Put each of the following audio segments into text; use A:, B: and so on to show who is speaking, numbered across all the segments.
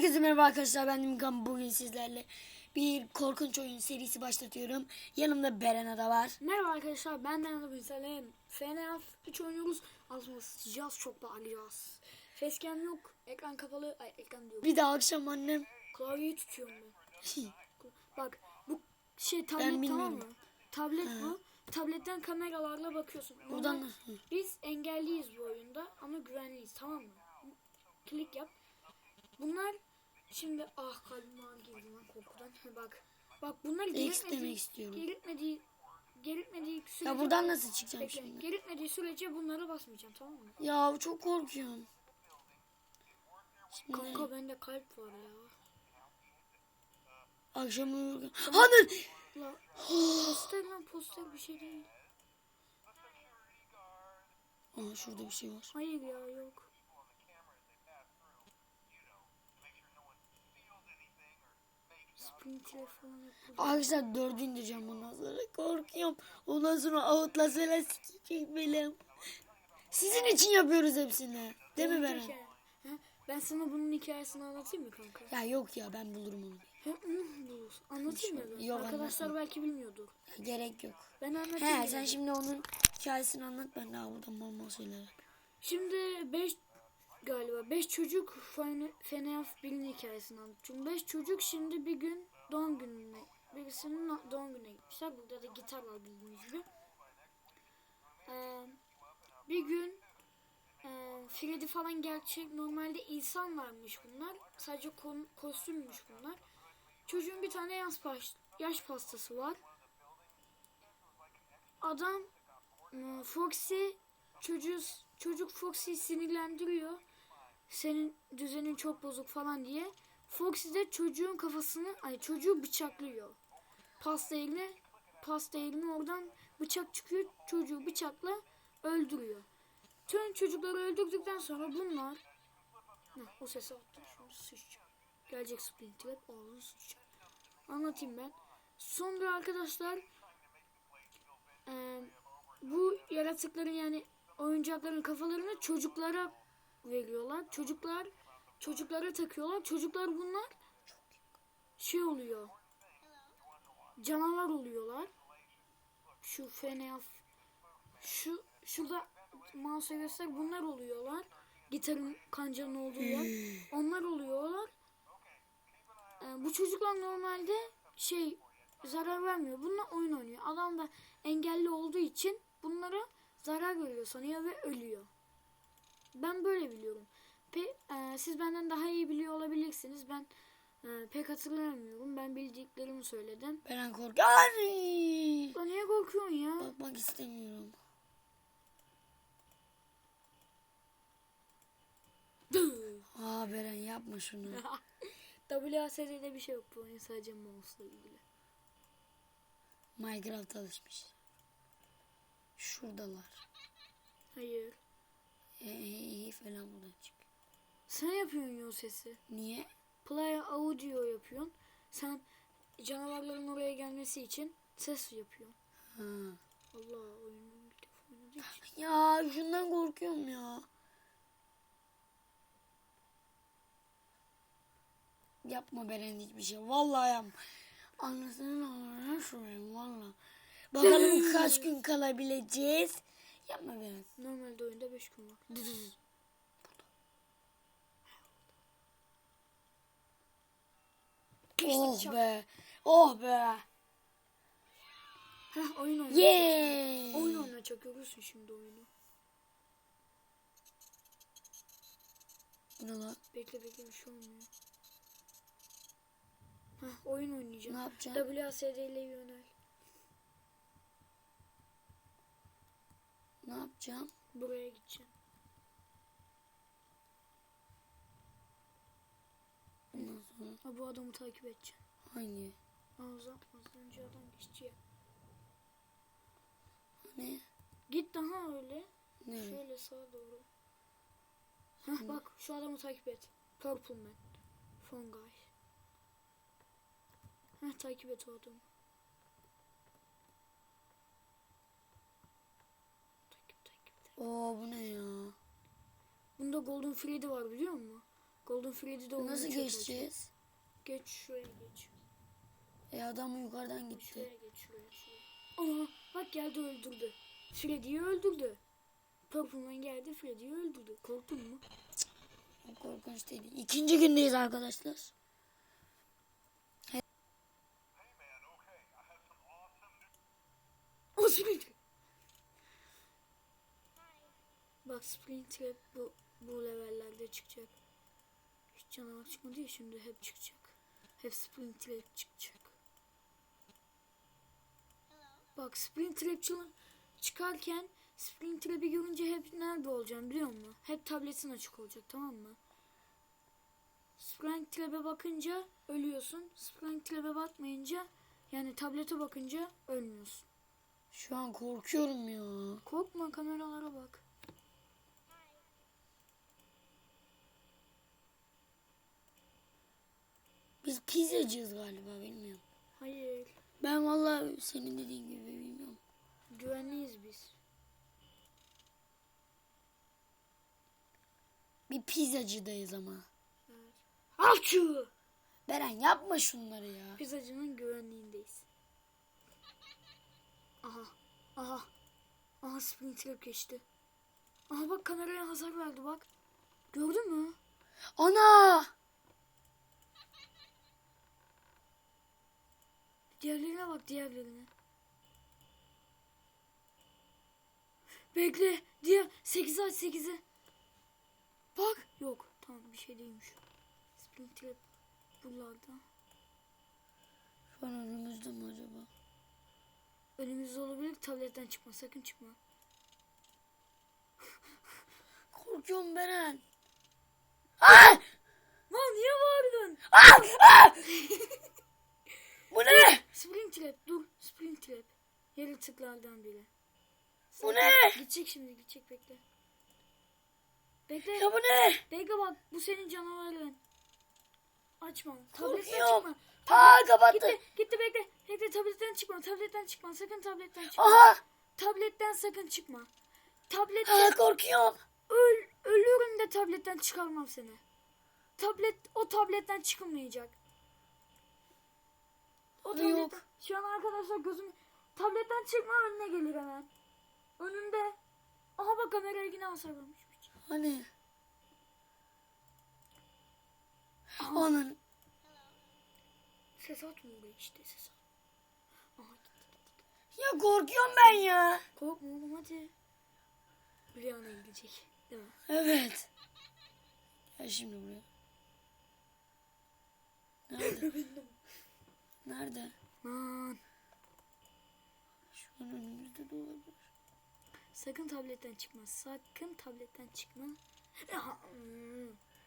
A: Herkese merhaba arkadaşlar ben Nimkan bugün sizlerle bir korkunç oyun serisi başlatıyorum. Yanımda Beren da var.
B: Merhaba arkadaşlar ben Deniz Bin Selim. FNF 3 oynuyoruz. Altına sıcağız çok bağıracağız. Facecam yok. Ekran kapalı. Ay ekran diyor.
A: Bir de akşam annem
B: Klavyeyi tutuyorum ben. Bak bu şey tablet tamam mı? Tablet bu. Tabletten kameralarla bakıyorsun.
A: Buradan nasıl?
B: Biz engelliyiz bu oyunda ama güvenliyiz tamam mı? Klik yap. Bunlar şimdi ah kalbim ağrı girdi lan korkudan. Ha, Bak. Bak bunlar
A: demek istiyorum.
B: geritmediği, geritmediği sürece...
A: Ya buradan nasıl çıkacağım
B: Bekle.
A: şimdi?
B: Geritmediği sürece bunlara basmayacağım tamam mı?
A: Ya çok korkuyorum. Şimdi
B: Kanka bende kalp var ya.
A: akşam uyurken. Hanır!
B: La, poster lan poster bir şey değil.
A: Aa şurada bir şey var.
B: Hayır ya yok. Sprinter falan hep burada.
A: Arkadaşlar dördü indireceğim bundan sonra. Korkuyorum. Ondan sonra Outlast'la sikecek benim. Sizin için yapıyoruz hepsini. Değil mi Beren?
B: Ben sana bunun hikayesini anlatayım mı kanka?
A: Ya yok ya ben bulurum onu.
B: Dur. Anlatayım mı ben?
A: Yok,
B: Arkadaşlar
A: anlatma.
B: belki bilmiyordur.
A: Ya, gerek yok.
B: Ben anlatayım.
A: He sen şimdi onun hikayesini anlat ben daha buradan mal mal şeyler.
B: Şimdi 5 galiba 5 çocuk Fene- FNAF 1'in hikayesini anlatıyorum. 5 çocuk şimdi bir gün doğum gününe birisinin doğum gününe gitmişler. Burada da gitar var bildiğiniz gibi. Ee, bir gün e, Freddy falan gerçek normalde insanlarmış bunlar. Sadece kon- kostümmüş bunlar. Çocuğun bir tane yaş, yaş pastası var. Adam e, Foxy çocuğu çocuk Foxy'yi sinirlendiriyor. Senin düzenin çok bozuk falan diye. Foxy de çocuğun kafasını ay çocuğu bıçaklıyor. Pasta eline pasta eline oradan bıçak çıkıyor. Çocuğu bıçakla öldürüyor. Tüm çocukları öldürdükten sonra bunlar Heh, o sesi attım şimdi sıçacağım. Gelecek Splinter ağzını sıçacağım. Anlatayım ben. Sonra arkadaşlar eee bu yaratıkların yani oyuncakların kafalarını çocuklara veriyorlar. Çocuklar çocuklara takıyorlar. Çocuklar bunlar şey oluyor. Canavar oluyorlar. Şu FNAF şu şurada mouse'a göster bunlar oluyorlar. Gitarın kancanın olduğu yer. Onlar oluyorlar. Ee, bu çocuklar normalde şey zarar vermiyor. Bununla oyun oynuyor. Adam da engelli olduğu için bunlara zarar veriyor sanıyor ve ölüyor. Ben böyle biliyorum. Pe e, siz benden daha iyi biliyor olabilirsiniz. Ben e, pek hatırlamıyorum. Ben bildiklerimi söyledim.
A: Beren korkuyor. Ay!
B: Lan niye korkuyorsun ya?
A: Bakmak istemiyorum. Aa Beren yapma şunu.
B: WASD'de bir şey yok bu oyun sadece mouse'la ilgili.
A: Minecraft alışmış. Şuradalar.
B: Hayır.
A: Eee falan buradan çık.
B: Sen yapıyorsun ya o sesi.
A: Niye?
B: Play audio yapıyorsun. Sen canavarların oraya gelmesi için ses yapıyorsun.
A: Ha.
B: Allah oyunu ilk defa oynadığı için.
A: Ya şundan korkuyorum ya. Yapma Beren hiçbir şey. Vallahi yapma. Anlasın anlasın şuraya valla. Bakalım kaç gün kalabileceğiz. Yapma Beren.
B: Normalde oyunda 5 gün var.
A: Oh be. Oh be.
B: Heh oyun oyna.
A: Yeah.
B: Oyun oynayacak görürsün şimdi oyunu.
A: Bu ne lan?
B: Bekle bekle bir şey olmuyor. Heh oyun oynayacağım.
A: Ne yapacaksın?
B: WASD ile yönel.
A: Ne yapacağım?
B: Buraya gideceğim.
A: Ondan sonra
B: Ha, bu adamı takip edeceğim.
A: hangi?
B: Ağzı az önce adam geçti ya.
A: Ne?
B: Git daha öyle.
A: Ne?
B: Şöyle sağa doğru. Heh bak şu adamı takip et. Purple Man. Phone guy. Heh takip et o adamı. Takip takip. takip.
A: Oo bu ne ya?
B: Bunda Golden Freddy var biliyor musun? Golden Freddy'de oyunu
A: Nasıl geçeceğiz?
B: Geç şuraya geç.
A: E adam yukarıdan gitti.
B: Şuraya geç şuraya şuraya. Aha bak geldi öldürdü. Freddy'yi öldürdü. Purple Man geldi Freddy'yi öldürdü. Korktun mu?
A: O korkunç değil. İkinci gündeyiz arkadaşlar.
B: O Spring Bak Spring Trap bu, bu levellerde çıkacak. Canavar çıkmadı ya şimdi hep çıkacak. Hep Spring Trap çıkacak. Bak Spring Trap çı- çıkarken Spring Trap'i görünce hep nerede olacağım biliyor musun? Hep tabletin açık olacak tamam mı? Spring Trap'e bakınca ölüyorsun. Spring Trap'e bakmayınca yani tablete bakınca ölmüyorsun.
A: Şu an korkuyorum ya.
B: Korkma kameralara bak.
A: Biz pizzacıyız galiba bilmiyorum.
B: Hayır.
A: Ben vallahi senin dediğin gibi bilmiyorum.
B: Güvenliyiz biz.
A: Bir pizzacıdayız ama.
B: Evet. Alçı!
A: Beren yapma şunları ya.
B: Pizzacının güvenliğindeyiz. Aha. Aha. Aha Spring Trap geçti. Aha bak kameraya hasar verdi bak. Gördün mü?
A: Ana!
B: Diğerlerine bak diğerlerine. Bekle. Diğer 8'i aç 8'i. Bak. Yok. Tamam bir şey değilmiş. Spring Trap buralarda.
A: Şu an önümüzde mi acaba?
B: Önümüzde olabilir. Tabletten çıkma. Sakın çıkma.
A: Korkuyorum Beren. Ay!
B: Lan niye bağırdın?
A: Bu ne?
B: Spring Trap. Dur. Spring Trap. Yaratıklardan biri.
A: Bu ne?
B: Gidecek şimdi. Gidecek bekle. Bekle.
A: Ya bu ne?
B: Bekle bak. Bu senin canavarın. Açma. Tabletten çıkma.
A: Aa kapattı.
B: Gitti. Gitti bekle. Bekle tabletten çıkma. Tabletten çıkma. Sakın tabletten çıkma.
A: Aha!
B: Tabletten sakın çıkma. Tablet
A: Aa korkuyorum.
B: öl ölürüm de tabletten çıkarmam seni. Tablet o tabletten çıkılmayacak. O tabletten,
A: Yok.
B: Şu an arkadaşlar gözüm tabletten çıkma önüne gelir hemen. Önünde. Aha bak kameraya yine hasar vermiş.
A: Hani? Onun
B: Ses atma oraya işte ses at. Aha gitti.
A: ya korkuyorum ben ya.
B: Korkma oğlum hadi. Bir yana gidecek. Değil mi?
A: Evet. Gel şimdi buraya. Nerede? Nerede?
B: Lan.
A: An önümüzde de olabilir.
B: Sakın tabletten çıkma. Sakın tabletten çıkma.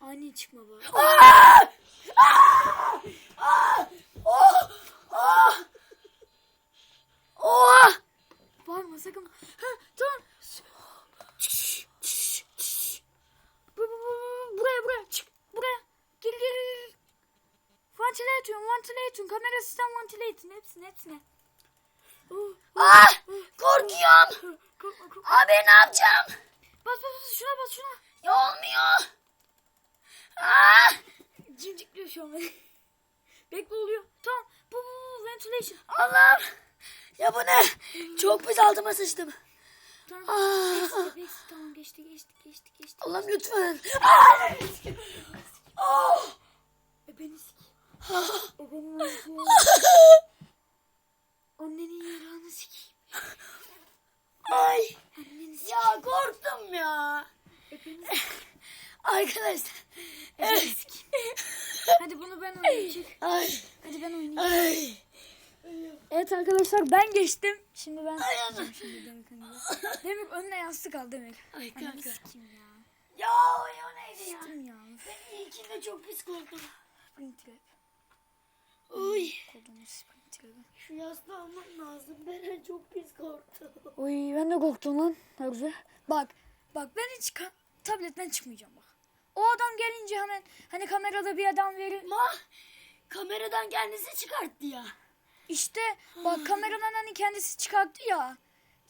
B: Ani çıkma bak.
A: Oha!
B: Bağırma sakın. Ha, tamam. Buraya buraya çık. Buraya. Gel gel gel. Ventilatörün ventilatörün kamera sistem ventilatörün hepsine hepsine. Oh,
A: Ah! Korkuyorum.
B: Korkma korkma.
A: Abi ne yapacağım?
B: Bas bas bas şuna bas şuna.
A: Ya olmuyor. Ah!
B: Cimcikliyor şu an beni. Bekle oluyor. Tamam. Bu bu bu ventilation.
A: Allah'ım. Ya bu ne? Çok pis altıma sıçtım.
B: Tamam.
A: Ah!
B: Geçti, geçti, tamam geçti geçti geçti geçti.
A: Allah'ım lütfen. Ah! Oh!
B: E beni sik. E benim ağzım. Annenin yarağını sikeyim.
A: Ay. Ya korktum ya. Arkadaşlar.
B: E sikeyim. Hadi bunu ben oynayayım. Çık.
A: Ay.
B: Hadi ben oynayayım.
A: Ay.
B: Evet arkadaşlar ben geçtim. Şimdi ben
A: Ay.
B: Şimdi Demir önüne. Demir önüne yastık al Demir.
A: Ay kanka.
B: sikeyim ya.
A: Ya o ya neydi ya?
B: Ya.
A: Ben ilkinde çok pis korktum.
B: Spring trap.
A: Uy.
B: Kodumuz spring trap'ı.
A: Şu yastığı almam lazım. Ben çok pis korktum.
B: Oy ben de korktum lan. Harbi. Bak bak ben hiç ka- tabletten çıkmayacağım bak. O adam gelince hemen hani kamerada bir adam verir.
A: Ma kameradan kendisi çıkarttı ya.
B: İşte bak kameradan hani kendisi çıkarttı ya.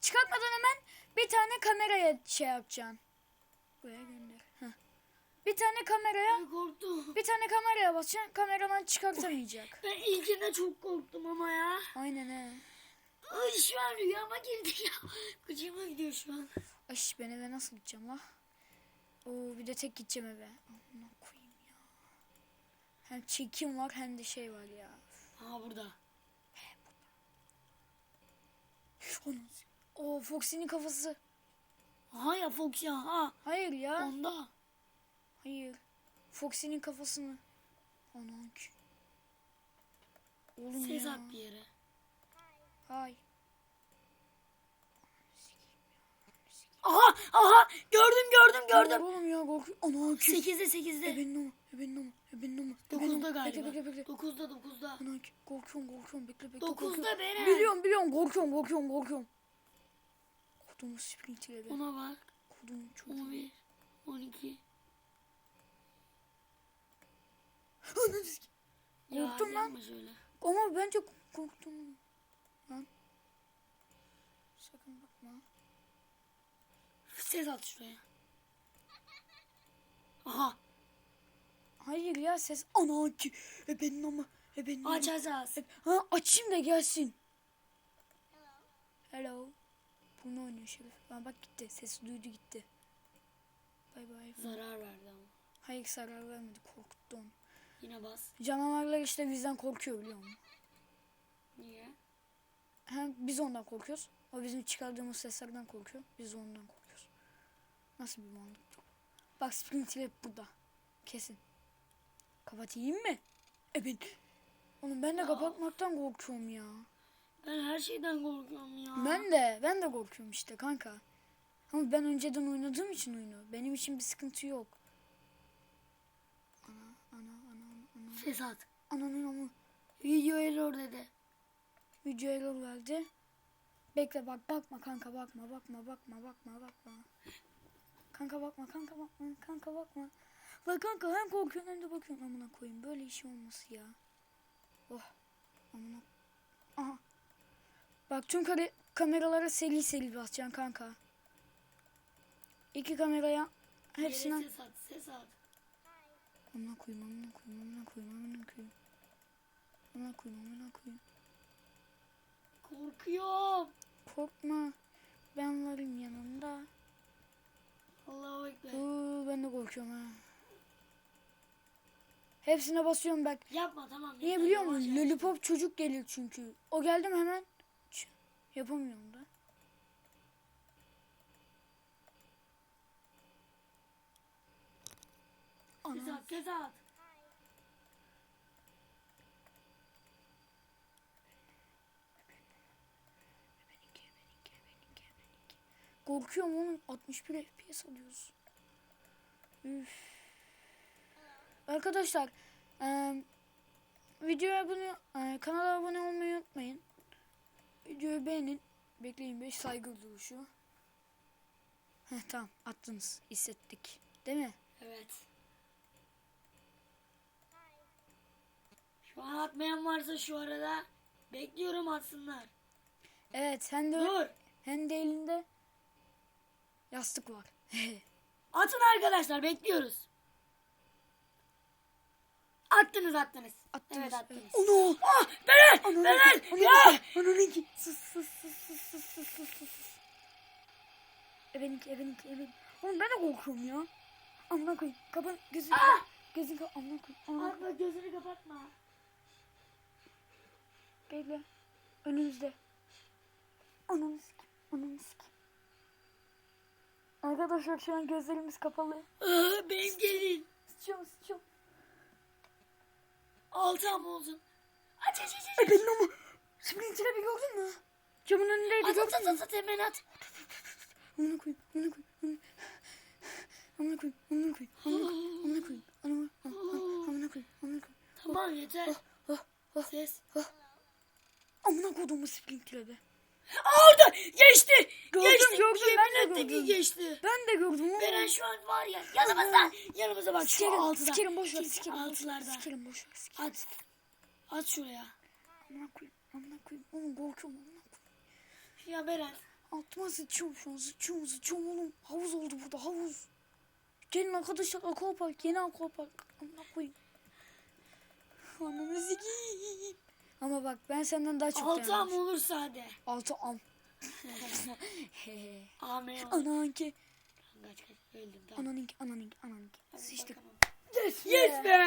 B: Çıkartmadan hemen bir tane kameraya şey yapacaksın. Buraya. Tane kameraya
A: Ay, korktum.
B: bir tane kameraya basacaksın. Kameradan çıkartamayacak.
A: Ben ilkinde çok korktum ama ya.
B: Aynen he.
A: Ay şu an rüyama girdi ya. Gıcıma gidiyor şu an.
B: Ay ben eve nasıl gideceğim la? Oo bir de tek gideceğim eve. Amına koyayım ya. Hem çekim var hem de şey var ya.
A: Aha burada.
B: Anasını- Oo Foxy'nin kafası.
A: Aha ya Fox ya. Ha.
B: Hayır ya.
A: Onda.
B: Hayır. Foxy'nin kafasını. Anan ki. Oğlum
A: Ses
B: ya.
A: at bir yere.
B: Hay.
A: Aha aha gördüm gördüm gördüm.
B: Oğlum ya korkuyorum. Anan ki.
A: 8'de 8'de.
B: Ebenin ama. Ebenin ama. Ebenin ama.
A: 9'da galiba.
B: Bekle bekle bekle.
A: 9'da 9'da.
B: Anan ki. Korkuyorum korkuyorum. Bekle bekle.
A: 9'da
B: korkuyorum.
A: Beren.
B: Biliyorum biliyorum. Korkuyorum korkuyorum korkuyorum. Kodumu sprint ile be.
A: Ona bak.
B: Kodumu çok.
A: 11 12
B: Ananı sikeyim.
A: Ya
B: Korktum lan.
A: yapma şöyle.
B: Ama bence korktum. Lan. Sakın bakma.
A: Ses at şuraya. Aha.
B: Hayır ya ses. Ana ki. Ebenin ama. Ebenin ama.
A: Aç aç aç.
B: Ha açayım da gelsin. Hello. Bunu oynuyor Şerif. Ha bak gitti. Sesi duydu gitti. Bay bay.
A: Zarar verdi ama.
B: Hayır zarar vermedi. Korkuttu onu.
A: Yine bas.
B: Canavarlar işte bizden korkuyor biliyor musun?
A: Niye?
B: Hem biz ondan korkuyoruz. O bizim çıkardığımız seslerden korkuyor. Biz de ondan korkuyoruz. Nasıl bir mantık? Bak Sprint hep burada. Kesin. Kapatayım mı? Evet. Oğlum ben de kapatmaktan korkuyorum ya.
A: Ben her şeyden korkuyorum ya.
B: Ben de, ben de korkuyorum işte kanka. Ama ben önceden oynadığım için oyunu. Benim için bir sıkıntı yok. Ana, ana, ana, ana.
A: Ses at.
B: Ananın ama
A: Video error dedi.
B: video error verdi. Bekle bak bakma kanka bakma bakma bakma bakma bakma. Kanka bakma kanka bakma kanka bakma. Bak kanka hem korkuyorsun hem de bakıyorsun amına koyayım. Böyle iş olması ya. Oh amına. Aha. Bak tüm kare, kameralara seri seri basacaksın kanka. İki kameraya hepsine.
A: Yere ses at. Ses at.
B: Amına koyayım amına koyayım amına koyayım amına koyayım. Amına koyayım amına koyayım.
A: Korkuyorum.
B: Korkma. Ben varım yanında.
A: Allahu Ekber.
B: Oo, ben de korkuyorum ha. Hepsine basıyorum bak.
A: Yapma tamam.
B: Niye biliyor musun? Lollipop çocuk gelir çünkü. O geldim hemen. Yapamıyorum da.
A: Ses
B: Ana.
A: at. Ses at.
B: Korkuyorum oğlum. 61 FPS alıyoruz. Üf. Arkadaşlar eee videoya abone eee, kanala abone olmayı unutmayın. Videoyu beğenin. Bekleyin 5 saygı duruşu. Heh tamam attınız. hissettik. Değil mi?
A: Evet. Şu an atmayan varsa şu arada bekliyorum atsınlar.
B: Evet hem de,
A: Dur.
B: hem de elinde yastık var.
A: Atın arkadaşlar bekliyoruz. Attınız attınız.
B: Attınız.
A: Evet attınız.
B: Onu.
A: Ah Beren! Beren! Ya!
B: Ananı Sus sus sus sus sus sus sus sus. Ebeninki ebeninki. Oğlum ben de korkuyorum ya. Amına koyayım. Kapa gözünü
A: Ah!
B: Gözünü kapa. Amına koyayım. Amına koyayım.
A: Gözünü kapatma.
B: Bekle. Önümüzde. Ananı sikeyim. Ananı sikeyim. Arkadaşlar şu an gözlerimiz kapalı.
A: Ah, benim gelin.
B: Sıçıyorum sıçıyorum.
A: Altı ama olsun. Aç aç aç aç.
B: Ebenin ama. Sprinter'e bir gördün mü? Camın önündeydi
A: At
B: gördün
A: at
B: mü?
A: at at hemen at.
B: Amına koyayım, amına koyayım, amına- koyayım, amına koyayım, amına- koyayım, amına- am- amına koyayım, amına koyayım.
A: Tamam yeter.
B: Ah, ah,
A: Ses.
B: Amına koyduğumu sprinkledi.
A: Aa, Orada geçti.
B: Gördüm,
A: geçti.
B: gördüm,
A: Yemin
B: ben de gördüm.
A: geçti.
B: Ben de gördüm ama.
A: Beren şu an var ya yanımızda. Yanımıza bak şu
B: Sikerim,
A: altıda.
B: sikerim boş ver,
A: Şu
B: sikerim
A: Altılarda.
B: sikerim boş ver, sikerim.
A: At. At şuraya.
B: Amına koyayım, amına koyayım, oğlum korkuyorum, amına koyayım.
A: Ya Beren.
B: Altıma sıçıyorum şu an, sıçıyorum, sıçıyorum oğlum. Havuz oldu burada, havuz. Gelin arkadaşlar akvapark. Yeni akvapark. Amına koyayım. Ananı sikeyim. Ama bak ben senden daha çok
A: Altı am
B: dayanmışım.
A: olursa hadi.
B: Altı am.
A: Amin.
B: Ananki.
A: Kaç kaç öldüm tamam.
B: Ananki. Ananki. Ananki.
A: Hadi
B: Sıçtık.
A: bakalım.
B: Yes
A: Yes be.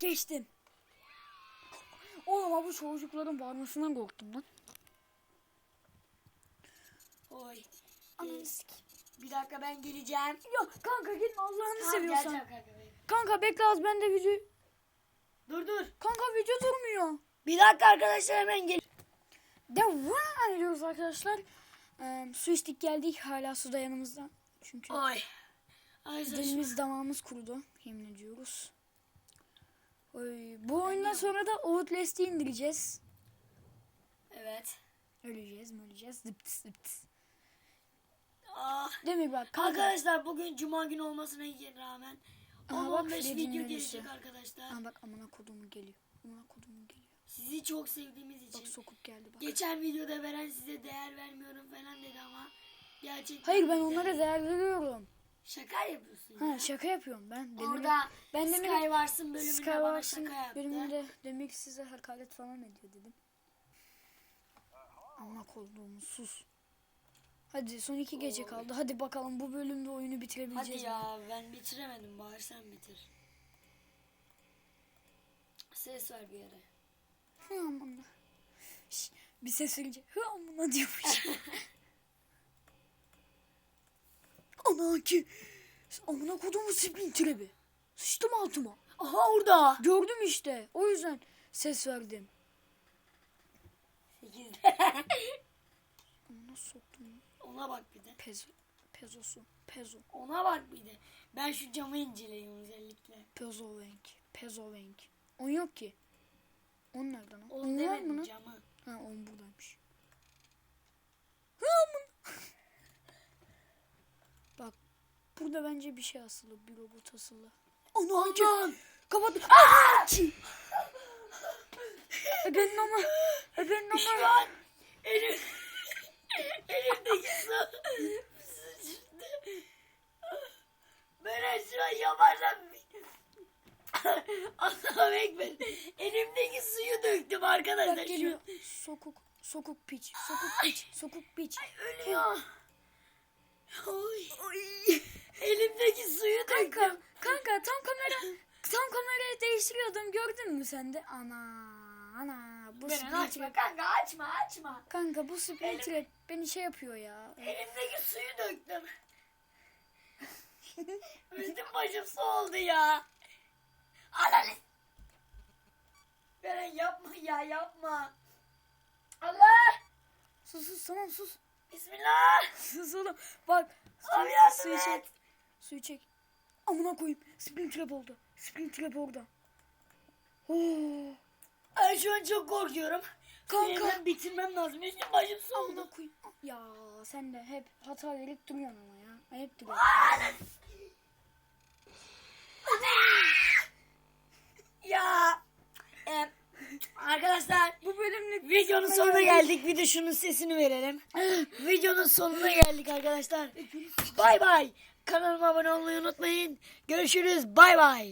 B: Geçtim. Oğlum abi çocukların bağırmasından korktum lan.
A: Oy.
B: Ananı sikeyim.
A: bir dakika ben geleceğim.
B: Ya kanka gitme Allah'ını
A: Tamam,
B: seviyorsan.
A: geleceğim kanka.
B: Kanka bekle az ben de video...
A: Dur dur.
B: Kanka video durmuyor.
A: Bir dakika arkadaşlar hemen gel.
B: Devam ediyoruz arkadaşlar. Ee, su içtik geldik hala su da yanımızda. Çünkü
A: Oy. Şu-
B: dilimiz damağımız kurudu. Yemin ediyoruz. Oy, bu oyundan sonra da Outlast'i indireceğiz.
A: Evet.
B: Öleceğiz mi öleceğiz. Zıptıs zıptıs.
A: Ah.
B: Değil mi bak kanka.
A: Arkadaşlar bugün cuma günü olmasına rağmen
B: Bak,
A: 15
B: dediğin
A: video gelecek arkadaşlar.
B: Aa, bak amına kodumu geliyor. Amına kodumu geliyor.
A: Sizi çok sevdiğimiz için.
B: Bak sokup geldi bak.
A: Geçen videoda veren size değer vermiyorum falan dedi ama gerçekten
B: Hayır ben onlara değer veriyorum.
A: şaka yapıyorsun ya.
B: Ha şaka yapıyorum ben. Demir,
A: Orada
B: ben demir,
A: Skywars'ın bölümünde bana
B: Skywars'ın
A: şaka yaptı.
B: bölümünde demek size hakaret falan ediyor dedim. Amına koduğum sus. Hadi son iki gece kaldı. Hadi bakalım bu bölümde oyunu
A: Hadi
B: bitirebileceğiz mi?
A: ya ben bitiremedim bari sen bitir. Ses ver bir yere.
B: Hı amına. Şş, bir ses verince hı amına diyormuş. Ana ki. Amına koduğumu splinter evi. Sıçtım altıma.
A: Aha orada.
B: Gördüm işte. O yüzden ses verdim.
A: 8'de.
B: Amına soktum.
A: Ona bak bir de.
B: Pezo. Pezosu. Pezo.
A: Ona bak bir de. Ben şu camı inceleyeyim özellikle.
B: Pezovenk. Pezovenk. On yok ki. On nereden? o?
A: Onu
B: On var mı lan?
A: camı.
B: Ha on buradaymış. Aman. Bak burada bence bir şey asılı. Bir robot asılı. Onu hangi? Kapat. Aa! Çi. Ebenin ama. Ebenin
A: Şu
B: ama.
A: an elim, elimdeki su sıçtı. Ben şu an yaparsam Allah'ım ekber. Elimdeki suyu döktüm arkadaşlar.
B: Bak geliyor. Sokuk. Sokuk piç. Sokuk piç. Sokuk piç.
A: Ölüyor. Oy. Elimdeki suyu döktüm.
B: Kanka, kanka tam kamera tam kamerayı değiştiriyordum gördün mü sen de? Ana, ana bu
A: Beni açma
B: splinter
A: kanka açma açma.
B: kanka bu splinter beni şey yapıyor ya.
A: Elimdeki suyu döktüm. Üstüm başım su oldu ya. Ananı. Beren yapma ya yapma. Allah.
B: Sus sus tamam sus.
A: Bismillah.
B: Sus oğlum. Bak
A: Abi yardım
B: suyu
A: et.
B: çek. Suyu çek. Amına koyayım. Splinter oldu. Splinter orada. Oo.
A: Ay şu an çok korkuyorum.
B: Kanka.
A: Hemen bitirmem lazım. Üstüm başım su oldu.
B: Amına koyayım. Ya sen de hep hata verip duruyorsun ama ya. Ayıp duruyor.
A: Ya. Em, arkadaşlar
B: Bu bölümlük
A: Videonun sonuna geldik. Bir de şunun sesini verelim. Videonun sonuna geldik arkadaşlar. Bay bay. Kanalıma abone olmayı unutmayın. Görüşürüz. Bay bay.